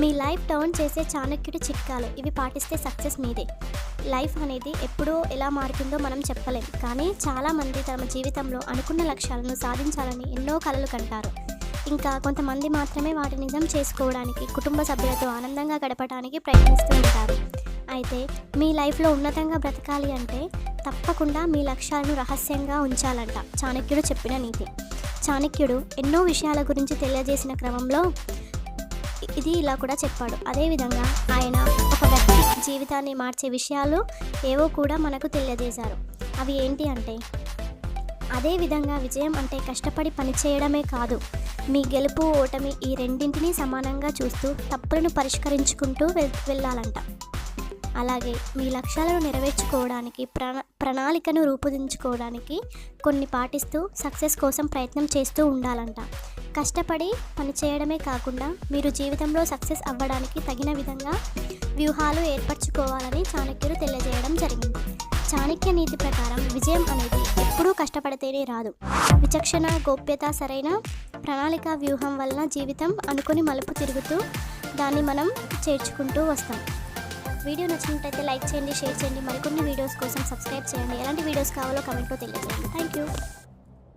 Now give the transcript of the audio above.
మీ life turn చేసే చాణక్యుడి చిట్కాలు. ఇవి పాటిస్తే సక్సెస్ మీదే. లైఫ్ అనేది ఎప్పుడో ఎలా మారుతుందో మనం చెప్పలేం. కానీ చాలామంది తమ జీవితంలో అనుకున్న లక్ష్యాలను సాధించాలని ఎన్నో కలలు కంటారు. ఇంకా కొంతమంది మాత్రమే వాటి నిజం చేసుకోవడానికి కుటుంబ సభ్యులతో ఆనందంగా గడపడానికి ప్రయత్నిస్తూ ఉంటారు. అయితే మీ లైఫ్లో ఉన్నతంగా బ్రతకాలి అంటే తప్పకుండా మీ లక్ష్యాలను రహస్యంగా ఉంచాలంట చాణక్యుడు చెప్పిన నీతి. చాణక్యుడు ఎన్నో విషయాల గురించి తెలియజేసిన క్రమంలో ఇది ఇలా కూడా చెప్పాడు. అదేవిధంగా ఆయన ఒక వ్యక్తి జీవితాన్ని మార్చే విషయాలు ఏవో కూడా మనకు తెలియజేశారు. అవి ఏంటి అంటే అదేవిధంగా విజయం అంటే కష్టపడి పనిచేయడమే కాదు మీ గెలుపు ఓటమి ఈ రెండింటినీ సమానంగా చూస్తూ తప్పులను పరిష్కరించుకుంటూ వెల్ వెళ్ళాలంట. అలాగే మీ లక్ష్యాలను నెరవేర్చుకోవడానికి ప్రణా ప్రణాళికను రూపొందించుకోవడానికి కొన్ని పాటిస్తూ సక్సెస్ కోసం ప్రయత్నం చేస్తూ ఉండాలంట. కష్టపడి పనిచేయడమే కాకుండా మీరు జీవితంలో సక్సెస్ అవ్వడానికి తగిన విధంగా వ్యూహాలు ఏర్పరచుకోవాలని చాణక్యులు తెలియజేయడం జరిగింది. చాణక్య నీతి ప్రకారం విజయం అనేది ఎప్పుడూ కష్టపడితేనే రాదు. విచక్షణ గోప్యత సరైన ప్రణాళిక వ్యూహం వలన జీవితం అనుకుని మలుపు తిరుగుతూ దాన్ని మనం చేర్చుకుంటూ వస్తాం. వీడియో నచ్చినట్టయితే లైక్ చేయండి షేర్ చేయండి. మరికొన్ని వీడియోస్ కోసం సబ్స్క్రైబ్ చేయండి. ఎలాంటి వీడియోస్ కావాలో కమెంట్లో తెలియజేయండి. Thank you